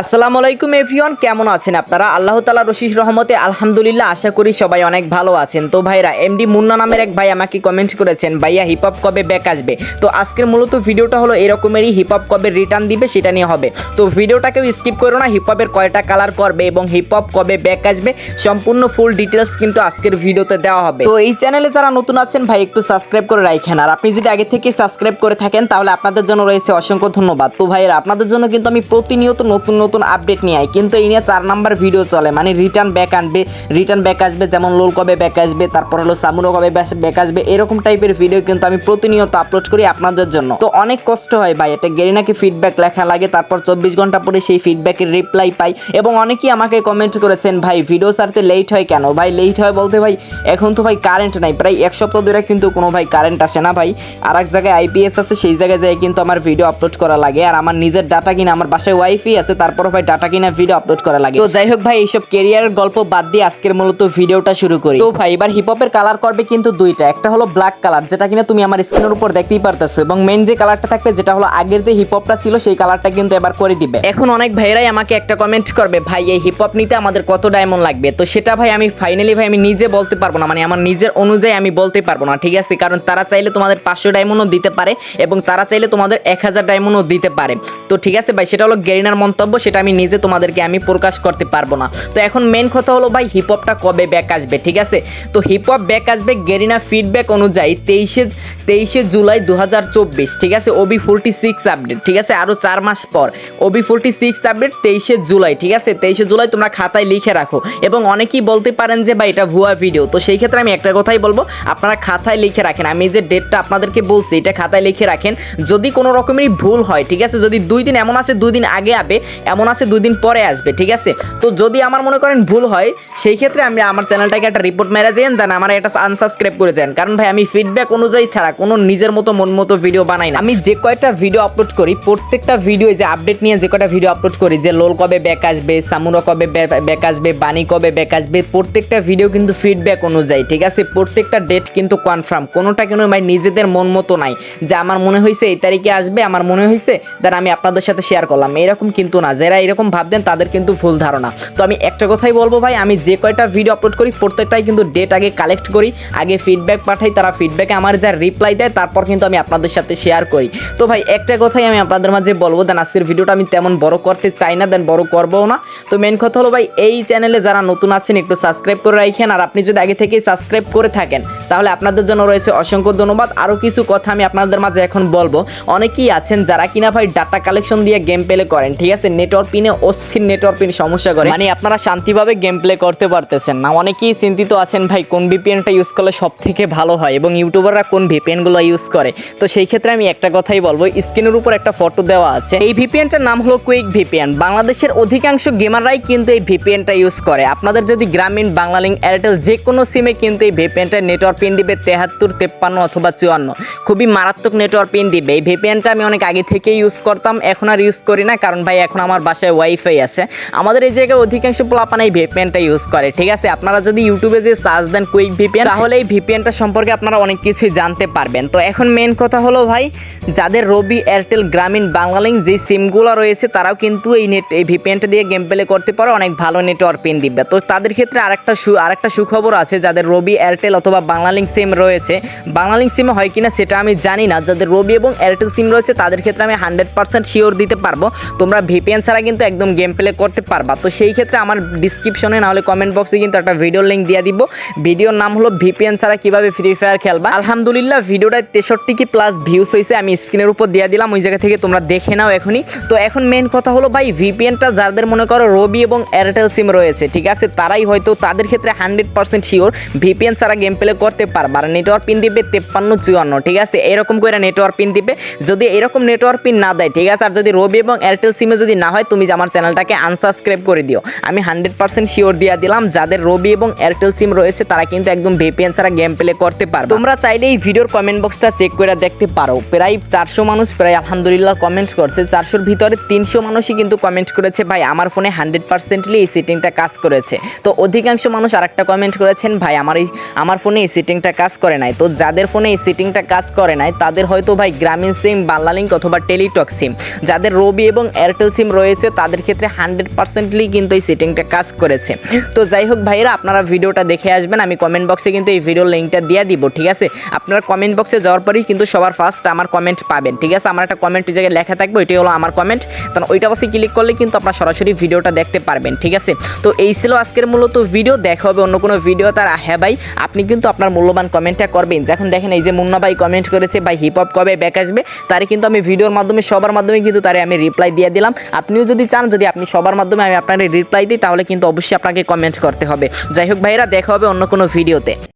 আসসালামু আলাইকুম এভরিওয়ান, কেমন আছেন আপনারা? আল্লাহ তালা রশিস রহমতে আলহামদুলিল্লাহ আশা করি সবাই অনেক ভালো আছেন। তো ভাইরা এমডি মুন্না নামের এক ভাই আমাকে কমেন্ট করেছেন, ভাইয়া হিপ হপ কবে ব্যাক আসবে? তো আজকের মূলত ভিডিওটা হলো এরকমেরই হিপ হপ কবে রিটার্ন দিবে সেটা নিয়ে হবে। তো ভিডিওটাকেও স্কিপ করো না হিপ হপের কয়টা কালার করবে এবং হিপ হপ কবে ব্যাক আসবে, সম্পূর্ণ ফুল ডিটেলস কিন্তু আজকের ভিডিওতে দেওয়া হবে। তো এই চ্যানেলে যারা নতুন আছেন, ভাই, একটু সাবস্ক্রাইব করে রাখেন আর আপনি যদি আগে থেকে সাবস্ক্রাইব করে থাকেন, তাহলে আপনাদের জন্য রয়েছে অসংখ্য ধন্যবাদ। তো ভাইয়েরা, আপনাদের জন্য কিন্তু আমি প্রতিনিয়ত নতুন নতুন আপডেট নিয়ে আই কিন্তু এই নিয়ে চার নাম্বার ভিডিও চলে। মানে রিটার্ন ব্যাক আনবে রিটার্ন ব্যাক আসবে, যেমন লোল কবে ব্যাক আসবে, তারপর হলো সামুরো কবে ব্যাক আসবে এরকম টাইপের ভিডিও কিন্তু আমি প্রতিনিয়ত আপলোড করি আপনাদের জন্য। তো অনেক কষ্ট হয় ভাই, এটা গেরিনাকে ফিডব্যাক লেখা লাগে, তারপর চব্বিশ ঘণ্টা পরে সেই ফিডব্যাকের রিপ্লাই পাই। এবং অনেকেই আমাকে কমেন্ট করেছেন, ভাই ভিডিও সারতে লেট হয় কেন? ভাই লেট হয় বলতে ভাই, এখন তো ভাই কারেন্ট নাই। প্রায় এক সপ্তাহ ধরে কিন্তু কোনো ভাই কারেন্ট আসে না ভাই। আর এক জায়গায় আইপিএস আছে, সেই জায়গায় যায় কিন্তু আমার ভিডিও আপলোড করা লাগে। আর আমার নিজের ডাটা কিনা, আমার বাসায় ওয়াইফাই আছে তারপরও ভাই ডাটা কিনা ভিডিও আপলোড করা লাগে। তো যাই হোক ভাই, এইসব কেরিয়ারের গল্প বাদ দিয়ে আজকের মূলত ভিডিওটা শুরু করি। তো ভাই, এবার হিপ হপের কালার করবে কিন্তু দুইটা। একটা হলো ব্ল্যাক কালার যেটা কিনা তুমি আমার স্ক্রিনের উপর দেখতেই পারতেছো। এবং মেন যে কালারটা থাকবে, যেটা হলো আগের যে হিপ হপটা ছিল, সেই কালারটা কিন্তু এবার করে দিবে। এখন অনেক ভাইরাই আমাকে একটা কমেন্ট করবে, ভাই, এই হিপ হপ নিতে আমাদের কত ডায়মন্ড লাগবে? তো সেটা ভাই আমি ফাইনালি ভাই আমি নিজে বলতে পারব না। মানে আমার নিজের অনুযায়ী আমি বলতে পারব না, ঠিক আছে? কারণ তারা চাইলে তোমাদের পাঁচশো ডায়মন্ডও দিতে পারে এবং তারা চাইলে তোমাদের এক হাজার ডায়মন্ডও দিতে পারে। তো ঠিক আছে ভাই, সেটা হলো গেরিনার মন্তব্য সেটা আমি নিজে তোমাদেরকে আমি প্রকাশ করতে পারব না। তো এখন মেন কথা হলো ভাই হিপ হপটা কবে ব্যাক আসবে, ঠিক আছে? তো হিপ হপ ব্যাক আসবে গেরিনা ফিডব্যাক অনুযায়ী তেইশে তেইশে জুলাই দু হাজার চব্বিশ, ঠিক আছে? ওবি ফোরটি সিক্স আপডেট ঠিক আছে? আরও চার মাস পর, ওবি ফোরটি সিক্স আপডেট তেইশে জুলাই, ঠিক আছে? তেইশে জুলাই তোমরা খাতায় লিখে রাখো। এবং অনেকেই বলতে পারেন যে ভাই, এটা ভুয়া ভিডিও তো সেই ক্ষেত্রে আমি একটা কথাই বলব, আপনারা খাতায় লিখে রাখেন। আমি যে ডেটটা আপনাদেরকে বলছি, এটা খাতায় লিখে রাখেন। যদি কোনো রকমেরই ভুল হয়, ঠিক আছে? যদি দুই দিন, এমন আছে দুই দিন আগে আবে এমন আছে দুই দিন পরে আসবে, ঠিক আছে? তো যদি আমার মনে করেন ভুল হয়, সেই ক্ষেত্রে আমি আমার চ্যানেলটাকে একটা রিপোর্ট মেরে যান দেন, আমার এটা আনসাবস্ক্রাইব করে যান কারণ ভাই, আমি ফিডব্যাক অনুযায়ী ছাড়া কোনো নিজের মতো, মন মতো ভিডিও বানাই না। আমি যে কয়টা ভিডিও আপলোড করি, প্রত্যেকটা ভিডিও যে আপডেট নিয়ে যে কয়টা ভিডিও আপলোড করি, যে লোল কবে ব্যাক আসবে সামুরা কবে ব্যাক আসবে বানি কবে ব্যাক আসবে, প্রত্যেকটা ভিডিও কিন্তু ফিডব্যাক অনুযায়ী, ঠিক আছে? প্রত্যেকটা ডেট কিন্তু কনফার্ম কোনোটা কেন ভাই নিজেদের মন মতো নাই। যে আমার মনে হয়েছে এই তারিখে আসবে, আমার মনে হয়েছে দেন আমি আপনাদের সাথে শেয়ার করলাম। এরকম কিন্তু না যারা এরকম ভাবতেন তাদের কিন্তু ভুল ধারণা। তো আমি একটা কথাই বলব ভাই, আমি যে কয়টা ভিডিও আপলোড করি, প্রত্যেকটাই কিন্তু ডেট আগে কালেক্ট করি, আগে ফিডব্যাক পাঠাই, তারা ফিডব্যাকে আমার যা রিপ্লাই দেয়, তারপর কিন্তু আমি আপনাদের সাথে শেয়ার করি। তো ভাই, একটা কথাই আমি আপনাদের মাঝে বলব, দেন আজকের ভিডিওটা আমি তেমন বড় করতে চাই না, দেন বড় করব না। তো মেন কথা হলো ভাই, এই চ্যানেলে যারা নতুন আছেন, একটু সাবস্ক্রাইব করে রাখেন আর আপনি যদি আগে থেকেই সাবস্ক্রাইব করে থাকেন, তাহলে আপনাদের জন্য রয়েছে অসংখ্য ধন্যবাদ। আরও কিছু কথা আমি আপনাদের মাঝে এখন বলব। অনেকেই আছেন যারা কিনা ভাই ডাটা কালেকশন দিয়ে গেম প্লে করেন, ঠিক আছে? নেটওয়ার্ক পিনে অস্থির নেটওয়ার্ক পিনে সমস্যা করে। মানে আপনারা শান্তিভাবে গেম প্লে করতে পারতেছেন না। অনেকেই চিন্তিত আছেন, ভাই, কোন ভিপিএনটা ইউজ করলে সব থেকে ভালো হয়? এবং ইউটিউবাররা কোন ভিপিএনগুলো ইউজ করে? তো সেই ক্ষেত্রে আমি একটা কথাই বলব, স্ক্রিনের উপর একটা ফটো দেওয়া আছে। এই ভিপিএনটার নাম হলো কুইক ভিপিএন বাংলাদেশের অধিকাংশ গেমাররাই কিন্তু এই ভিপিএনটা ইউজ করে। আপনাদের যদি গ্রামীণ বাংলালিঙ্ক এয়ারটেল যে কোনো সিমে কিন্তু এই ভিপিএনটা নেটওয়ার্ক পিন দিবে তেহাত্তর, তেপ্পান্ন অথবা চুয়ান্ন। খুবই মারাত্মক নেটওয়ার্ক পিন দিবে। এই ভিপিএনটা আমি অনেক আগে থেকেই ইউজ করতাম, এখন আর ইউজ করি না। কারণ, ভাই, এখন আমার বাসায় ওয়াইফাই আছে। আমাদের এই জায়গায় অধিকাংশ পোলাপান এই ভিপিএনটা ইউজ করে, ঠিক আছে? আপনারা যদি ইউটিউবে যে সার্চ দেন কুইক ভিপিএন তাহলে এই ভিপিএনটা সম্পর্কে আপনারা অনেক কিছুই জানতে পারবেন। তো এখন মেন কথা হলো ভাই, যাদের রবি এয়ারটেল গ্রামীণ বাংলালিঙ্ক যে সিমগুলো রয়েছে, তারাও কিন্তু এই নেট এই ভিপিএনটা দিয়ে গেম প্লে করতে পারে, অনেক ভালো নেটওয়ার্ক পিন দিবে। তো তাদের ক্ষেত্রে আরেকটা সু, আরেকটা সুখবর আছে, যাদের রবি এয়ারটেল অথবা বাংলালিঙ্ক সিম রয়েছে। বাংলালিঙ্ক সিমে হয় কিনা সেটা আমি জানি না, যাদের রবি এবং এয়ারটেল সিম রয়েছে, তাদের ক্ষেত্রে আমি হান্ড্রেড পার্সেন্ট শিওর দিতে পারব। তোমরা ভিপিএন ছাড়া কিন্তু একদম গেম প্লে করতে পারবা। তো সেই ক্ষেত্রে আমার ডিসক্রিপশনে নাহলে কমেন্ট বক্সে কিন্তু একটা ভিডিও লিঙ্ক দিয়ে দিব। ভিডিওর নাম হলো ভিপিএন ছাড়া কীভাবে ফ্রি ফায়ার খেলবা। আলহামদুলিল্লাহ ভিডিওটায় তেষট্টি কি প্লাস ভিউস হয়েছে আমি স্ক্রিনের উপর দিয়ে দিলাম, ওই জায়গা থেকে তোমরা দেখে নাও এখনই। তো এখন মেন কথা হলো ভাই ভিপিএনটা যাদের মনে করো রবি এবং এয়ারটেল সিম রয়েছে, ঠিক আছে? তারাই হয়তো তাদের ক্ষেত্রে হান্ড্রেড পার্সেন্ট শিওর ভিপিএন ছাড়া গেম প্লে করতে পারবে। আর নেটওয়ার্ক পিন দিবে তেপ্পান্ন, চুয়ান্ন, ঠিক আছে? এরকম করে নেটওয়ার্ক পিন দিবে। যদি এরকম নেটওয়ার্ক পিন না দেয়, ঠিক আছে? আর যদি রবি এবং এয়ারটেল সিমে যদি না হয়, তুমি আমার চ্যানেলটাকে আনসাবস্ক্রাইব করে দিও। আমি হান্ড্রেড পার্সেন্ট শিওর দিয়ে দিলাম, যাদের রবি এবং এয়ারটেল সিম রয়েছে, তারা কিন্তু একদম ভিপিএন ছাড়া গেম প্লে করতে পারবে। তোমরা চাইলে এই ভিডিওর কমেন্ট বক্সটা চেক করে দেখতে পারো। প্রায় চারশো মানুষ প্রায় আলহামদুলিল্লাহ কমেন্ট করছে। চারশোর ভিতরে তিনশো মানুষই কিন্তু কমেন্ট করেছে, ভাই, আমার ফোনে হান্ড্রেড পার্সেন্টলি এই সেটিংটা কাজ করেছে। তো অধিকাংশ মানুষ আরেকটা কমেন্ট করেছেন, ভাই, আমার এই, আমার ফোনে এই সেটিংটা কাজ করে নাই। তো যাদের ফোনে এই সেটিংটা কাজ করে নাই, তাদের হয়তো ভাই গ্রামীণ সিম বাংলালিঙ্ক অথবা টেলিটক সিম যাদের রবি এবং এয়ারটেল সিম রয়েছে রয়েছে, তাদের ক্ষেত্রে হান্ড্রেড পার্সেন্টলি কিন্তু এই সেটিংটা কাজ করেছে। তো যাই হোক ভাইরা আপনারা ভিডিওটা দেখে আসবেন, আমি কমেন্ট বক্সে কিন্তু এই ভিডিওর লিঙ্কটা দিয়ে দিব, ঠিক আছে? আপনারা কমেন্ট বক্সে যাওয়ার পরেই কিন্তু সবার ফার্স্ট আমার কমেন্ট পাবেন, ঠিক আছে? আমার একটা কমেন্ট ওই জায়গায় লেখা থাকবে, ওইটাই হলো আমার কমেন্ট তখন ওইটা অবশ্যই ক্লিক করলে কিন্তু আপনারা সরাসরি ভিডিওটা দেখতে পারবেন, ঠিক আছে? তো এই ছিল আজকের মূলত ভিডিও দেখা হবে অন্য কোনো ভিডিও তার হ্যাঁ ভাই, আপনি কিন্তু আপনার মূল্যবান কমেন্টটা করবেন। যখন দেখেন এই যে মুন্না ভাই কমেন্ট করেছে, ভাই হিপ হপ কবে ব্যাক আসবে, তারে কিন্তু আমি ভিডিওর মাধ্যমে, সবার মাধ্যমে কিন্তু তারে আমি রিপ্লাই দিয়ে দিলাম। আপনিও যদি চান, যদি আপনি সবার মাধ্যমে আমি আপনার রিপ্লাই দিই, তাহলে কিন্তু অবশ্যই আপনাকে কমেন্ট করতে হবে। যাই হোক ভাইরা দেখা হবে অন্য কোনো ভিডিওতে